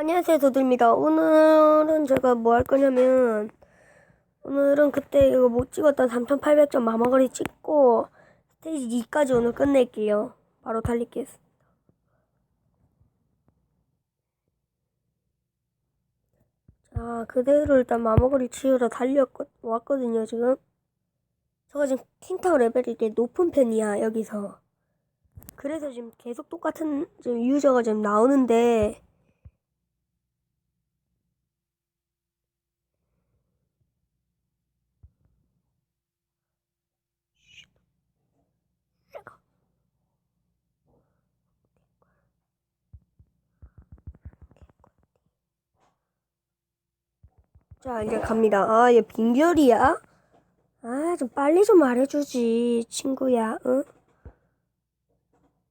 안녕하세요, 도들입니다. 오늘은 제가 뭐 할 거냐면, 오늘은 그때 이거 못 찍었던 3800점 마마거리 찍고, 스테이지 2까지 오늘 끝낼게요. 바로 달리겠습니다. 자, 그대로 일단 마마거리 치우러 달려왔거든요, 지금. 저가 지금 틴타워 레벨이 되게 높은 편이야, 여기서. 그래서 지금 계속 똑같은 지금 유저가 지금 나오는데, 자, 이제 갑니다. 아, 얘 빈결이야? 아, 좀 빨리 좀 말해주지, 친구야, 응?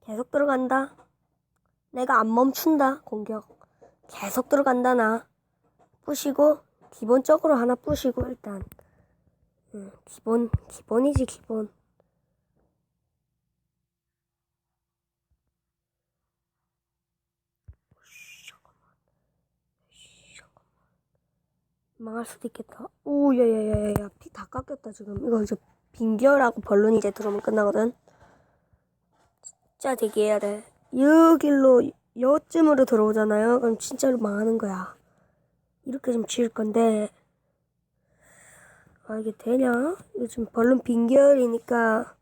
계속 들어간다. 내가 안 멈춘다, 공격. 계속 들어간다, 나. 부시고, 기본적으로 하나 부시고, 일단. 응, 기본, 기본이지, 기본. 망할 수도 있겠다. 오, 야야야 야 야, 피 다 깎였다 지금. 이거 이제 빈결하고 벌룬 이제 들어오면 끝나거든. 진짜 대기해야 돼. 여길로 여쯤으로 들어오잖아요. 그럼 진짜로 망하는 거야. 이렇게 좀 지을 건데. 아 이게 되냐? 이거 지금 벌룬 빈결이니까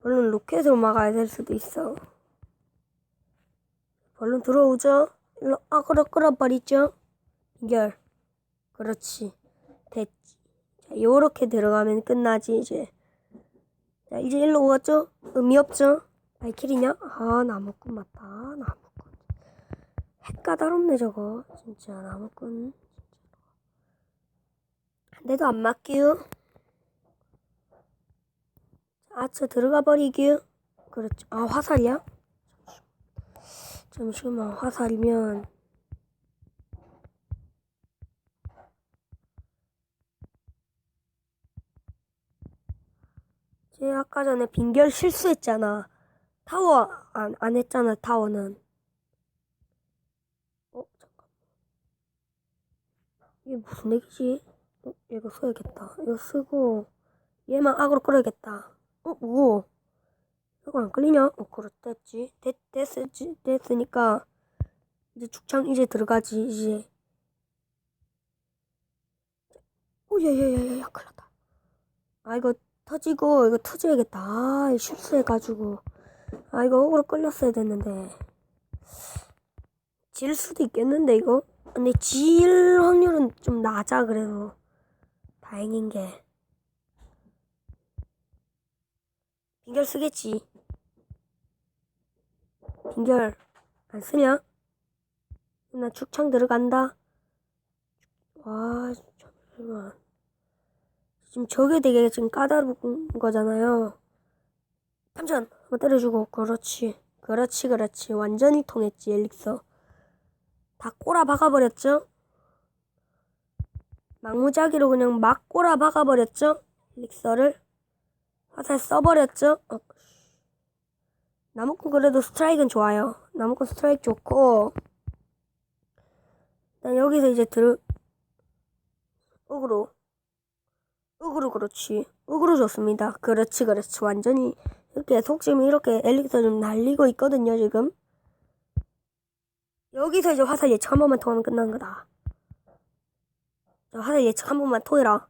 벌룬 로켓으로 막아야 될 수도 있어. 벌룬 들어오죠? 일로 아그러 끌어버리죠? 빈결. 그렇지. 됐지. 자, 요렇게 들어가면 끝나지, 이제. 자, 이제 일로 오갔죠? 의미 없죠? 발키리냐? 아, 나무꾼 맞다. 나무꾼. 핵 까다롭네, 저거. 진짜, 나무꾼. 한 대도 안 맞기요? 아차, 들어가 버리기요? 그렇죠. 아, 화살이야? 잠시만, 화살이면. 쟤 아까 전에 빈결 실수했잖아. 타워 안, 안 했잖아, 타워는. 어, 잠깐. 이게 무슨 얘기지? 어, 이거 써야겠다. 이거 쓰고, 얘만 악으로 끌어야겠다. 어, 뭐? 이거 안 끌리냐? 어, 그렇댔지. 됐, 됐지, 됐으니까, 이제 축창 이제 들어가지, 이제. 오, 야, 야, 야, 야, 큰일 났다. 아, 이거 터지고 이거 터져야겠다. 아, 실수해가지고. 아, 이거 억으로 끌렸어야 됐는데. 질 수도 있겠는데, 이거? 근데 질 확률은 좀 낮아, 그래도. 다행인 게. 빈결 쓰겠지. 빈결 안 쓰냐? 나 축창 들어간다. 와, 잠시만. 지금 저게 되게 지금 까다로운 거잖아요. 탐전 한번 때려주고 그렇지 그렇지 그렇지 완전히 통했지 엘릭서 다 꼬라 박아버렸죠? 막무자기로 그냥 막 꼬라 박아버렸죠? 엘릭서를 화살 써버렸죠? 어. 나무꾼 그래도 스트라이크는 좋아요 나무꾼 스트라이크 좋고 일단 여기서 이제 들 어그로 으그로 그렇지. 으그로 좋습니다. 그렇지 그렇지. 완전히 이렇게 속 지금 이렇게 엘릭서 좀 날리고 있거든요 지금. 여기서 이제 화살 예측 한 번만 통하면 끝난 거다. 자, 화살 예측 한 번만 통해라.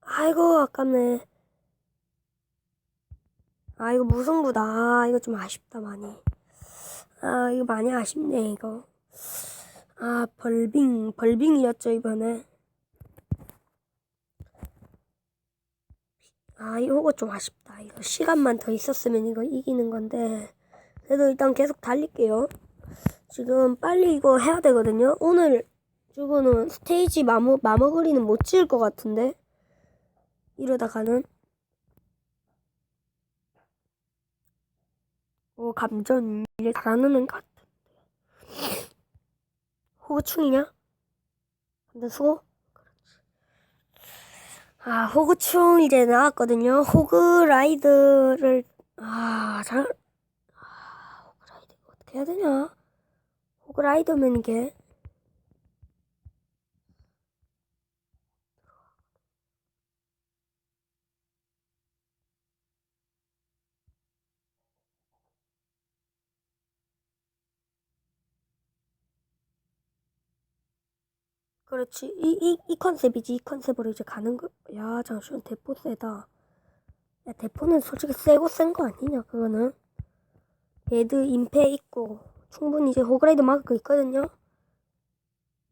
아이고 아깝네. 아 이거 무승부다. 아, 이거 좀 아쉽다 많이. 아 이거 많이 아쉽네 이거. 아 벌빙 벌빙이었죠 이번에. 아, 이거 좀 아쉽다. 이거 시간만 더 있었으면 이거 이기는 건데. 그래도 일단 계속 달릴게요. 지금 빨리 이거 해야 되거든요. 오늘 주고는 스테이지 마모, 마머거리는 못 지을 것 같은데. 이러다가는. 오, 감전 일 잘하는 것 같은데. 호구충이냐? 근데 수고? 아, 호그충 이제 나왔거든요. 호그라이드를, 아, 잘, 아, 호그라이드 어떻게 해야 되냐? 호그라이드면 이게, 그렇지. 이, 이, 이 컨셉이지. 이 컨셉으로 이제 가는 거. 야, 잠시만. 대포 세다. 야, 대포는 솔직히 세고 센 거 아니냐, 그거는. 배드 임페 있고, 충분히 이제 호그라이드 막을 거 있거든요.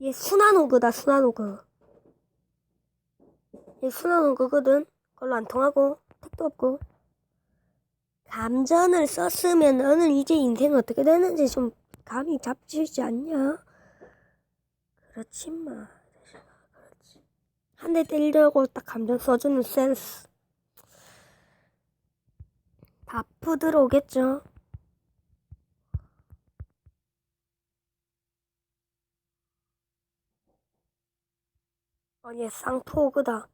얘 순한 호그다, 순한 호그. 얘 순한 호그거든. 그걸로 안 통하고, 택도 없고. 감전을 썼으면 너는 이제 인생 어떻게 되는지 좀 감이 잡히지 않냐? 그렇지 마. 그렇지. 한 대 때리려고 딱 감정 써주는 센스. 바프 들어오겠죠? 아니, 쌍포그다.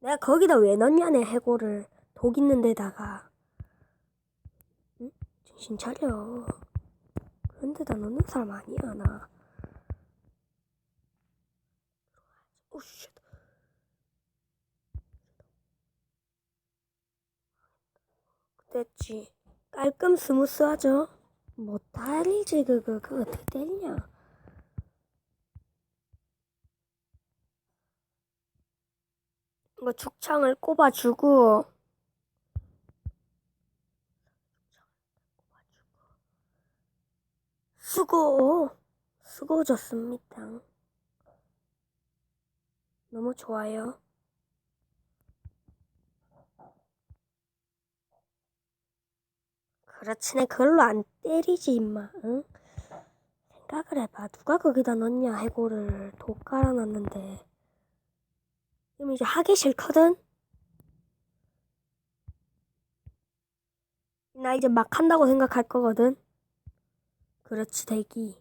내가 거기다 왜 넣냐네, 해골을. 독 있는 데다가. 응? 정신 차려. 그런 데다 넣는 사람 아니야, 나. 오, 쉣. 됐지. 깔끔 스무스하죠? 못하리지, 그거. 그거 어떻게 때리냐. 이거 죽창을 꼽아주고 수고 수고졌습니다. 너무 좋아요. 그렇지 내 그걸로 안 때리지 임마. 응? 생각을 해봐. 누가 거기다 넣냐 해골을 독 깔아놨는데. 그럼 이제 하기 싫거든? 나 이제 막 한다고 생각할 거거든? 그렇지, 대기.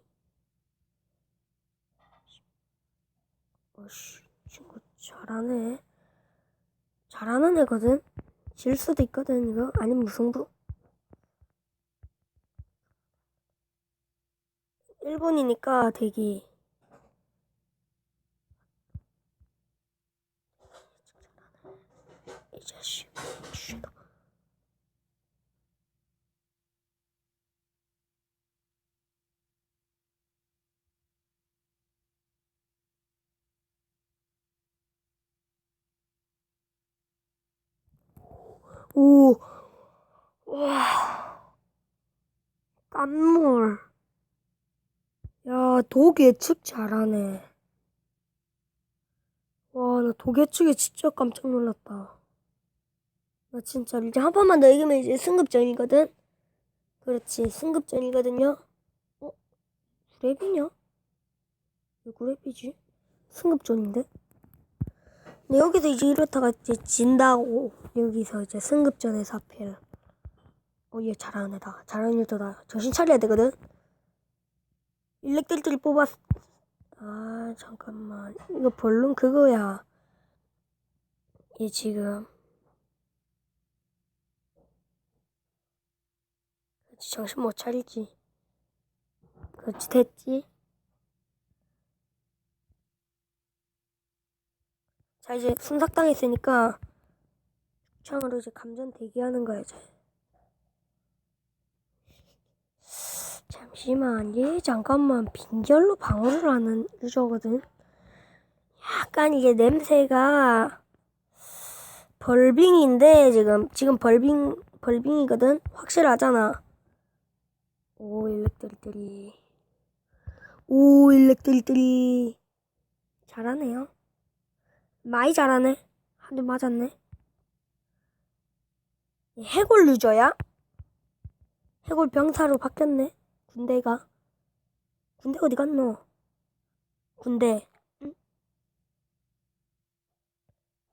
어씨, 친구 잘하네. 잘하는 애거든? 질 수도 있거든, 이거? 아니면 무승부? 일본이니까 대기. 이 자식. 오, 와, 깜물. 야, 독 예측 잘하네. 와, 나 독 예측에 진짜 깜짝 놀랐다. 나 진짜 이제 한 번만 더 이기면 이제 승급전이거든? 그렇지, 승급전이거든요? 어? 구랩이냐? 왜 구랩이지? 승급전인데? 근데 여기서 이제 이렇다가 이제 진다고 여기서 이제 승급전에서 하필. 어얘 잘하는 애다. 잘하는 애다 정신 차려야 되거든. 일렉들들이 뽑았 아 잠깐만. 이거 벌룬 그거야. 얘 지금. 그렇지 정신 못 차리지. 그렇지 됐지? 자 이제 순삭당했으니까 창으로 이제 감전 대기하는 거야 이제. 잠시만 얘 잠깐만 빈결로 방어를 하는 유저거든. 약간 이게 냄새가 벌빙인데 지금 지금 벌빙 벌빙이거든? 확실하잖아. 오 일렉들들이. 오 일렉들들이. 잘하네요. 많이 잘하네. 한 대 맞았네. 해골 유저야? 해골 병사로 바뀌었네. 군대가. 군대 어디 갔노? 군대. 응?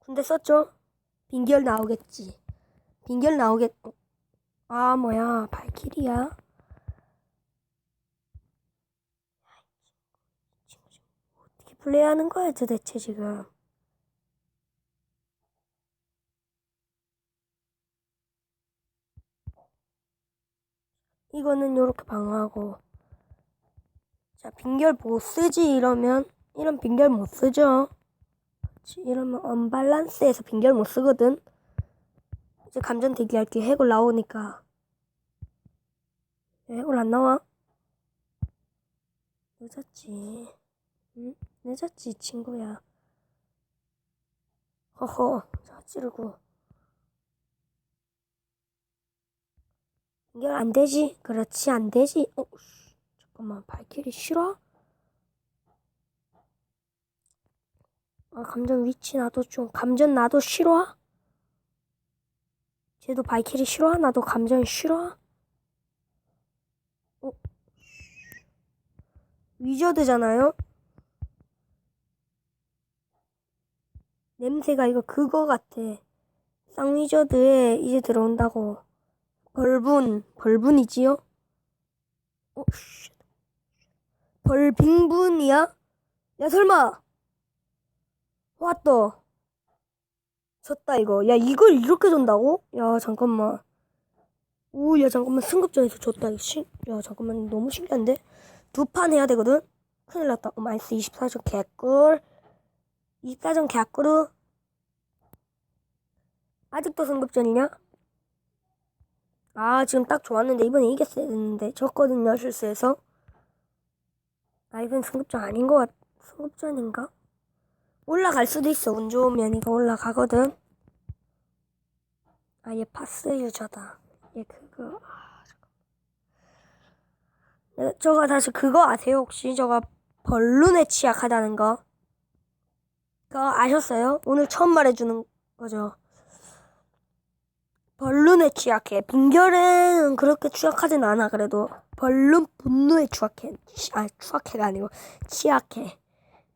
군대 썼죠? 빈결 나오겠지. 빈결 나오겠. 어? 아 뭐야 발키리야? 어떻게 플레이하는 거야 도대체 지금? 이거는 이렇게 방어하고. 자 빈결 못 쓰지 이러면? 이런 빈결 못 쓰죠. 그치, 이러면 언밸런스에서 빈결 못 쓰거든. 이제 감전 대기할 게. 해골 나오니까. 해골 안 나와? 늦었지. 응? 늦었지, 친구야. 허허, 자, 찌르고. 연결 안 되지? 그렇지, 안 되지? 어, 씨, 잠깐만, 발길이 싫어? 아, 감전 위치 나도 좀, 감전 나도 싫어? 쟤도 발길이 싫어? 나도 감전 싫어? 어? 위저드잖아요? 냄새가 이거 그거 같아. 쌍위저드에 이제 들어온다고. 벌분, 벌분이지요? 어, 씨. 벌빙분이야? 야, 설마! 왔다. 졌다, 이거. 야, 이걸 이렇게 줬다고? 야, 잠깐만. 오, 야, 잠깐만. 승급전에서 졌다. 신, 야, 잠깐만. 너무 신기한데? 두 판 해야 되거든? 큰일 났다. 어, 마이스 24점 개꿀. 24점 개꿀우. 아직도 승급전이냐? 아, 지금 딱 좋았는데, 이번에 이겼어야 됐는데. 졌거든요, 실수해서. 아, 이번 승급전 아닌 것 같, 승급전인가? 올라갈 수도 있어. 운 좋으면 이거 올라가거든. 아, 얘 파스 유저다. 얘 그거. 아, 저가 다시 그거 아세요? 혹시 저가 벌룬에 취약하다는 거? 그거 아셨어요? 오늘 처음 말해주는 거죠. 벌룬에 취약해. 빙결은 그렇게 취약하진 않아. 그래도 벌룬 분노에 취약해. 치- 아, 취약해가 아니고 취약해.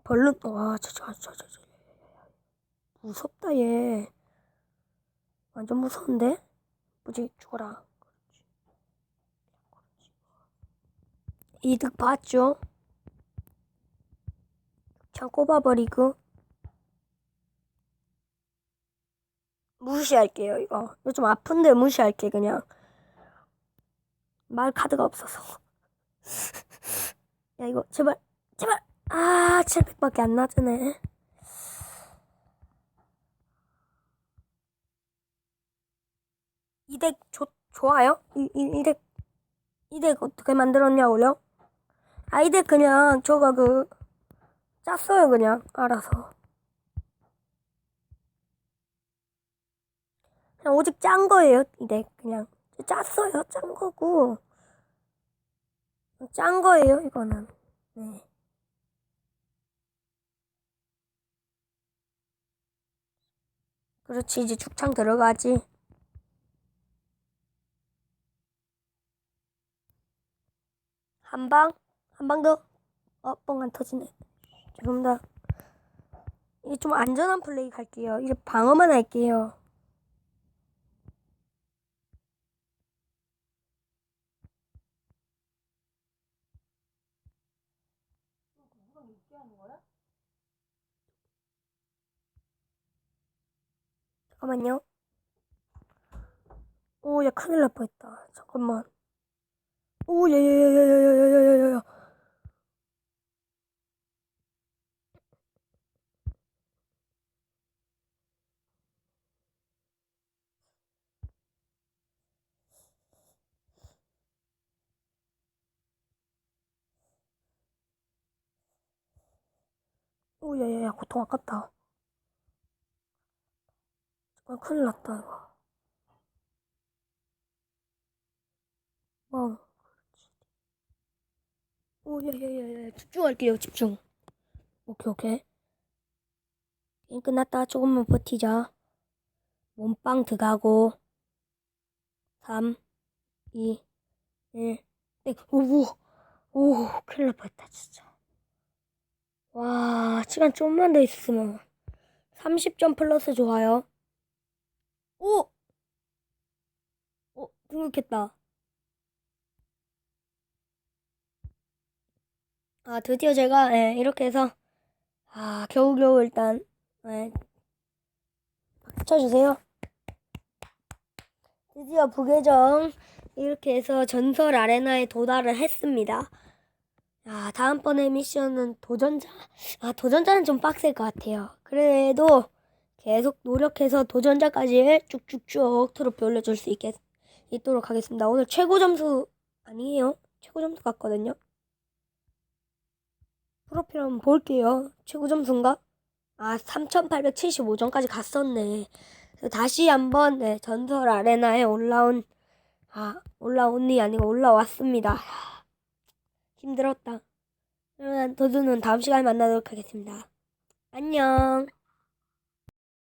벌룬 와, 저, 저, 저. 무섭다 얘. 완전 무서운데? 뭐지? 죽어라. 이득 봤죠? 참 꼽아버리고. 무시할게요, 이거. 좀 아픈데 무시할게, 그냥. 말 카드가 없어서. 야, 이거, 제발, 제발! 아, 700밖에 안 나드네. 이덱 좋, 좋아요? 이, 이, 이 덱, 이덱 어떻게 만들었냐고요? 아, 이덱 그냥, 저가 그, 짰어요, 그냥, 알아서. 그냥 오직 짠 거예요, 이 덱, 그냥. 짰어요, 짠 거고. 짠 거예요, 이거는. 네. 그렇지, 이제 죽창 들어가지. 한 방? 한 방 더? 어, 뻥 안 터지네. 죄송합니다. 이게 좀 안전한 플레이 갈게요. 이제 방어만 할게요. 잠깐만요. 오, 야, 큰일 날 뻔했다. 잠깐만. 오, 야, 야, 야, 야, 야, 야, 야, 야, 야, 야. 오, 야, 야, 야, 고통 아깝다. 아, 큰일 났다, 이거. 멍. 오, 야, 야, 야, 야, 집중할게요, 집중. 오케이, 오케이. 게임 끝났다. 조금만 버티자. 몸빵 들어가고. 3, 2, 1, 땡. 오, 오, 오, 큰일 날 뻔했다, 진짜. 와, 시간 좀만 더 있으면 30점 플러스 좋아요. 오! 오, 등록했다. 아, 드디어 제가, 예, 이렇게 해서, 아, 겨우겨우 일단, 예, 쳐주세요. 드디어 부계정, 이렇게 해서 전설 아레나에 도달을 했습니다. 아, 다음번에 미션은 도전자, 아, 도전자는 좀 빡셀 것 같아요. 그래도 계속 노력해서 도전자까지 쭉쭉쭉 트로피 올려줄 수 있겠, 있도록 하겠습니다. 오늘 최고 점수 아니에요? 최고 점수 같거든요. 프로필 한번 볼게요. 최고 점수인가? 아, 3,875점까지 갔었네. 다시 한번 네, 전설 아레나에 올라온 아, 올라온이 아니고 올라왔습니다. 하, 힘들었다. 그러면 도두는 다음 시간에 만나도록 하겠습니다. 안녕.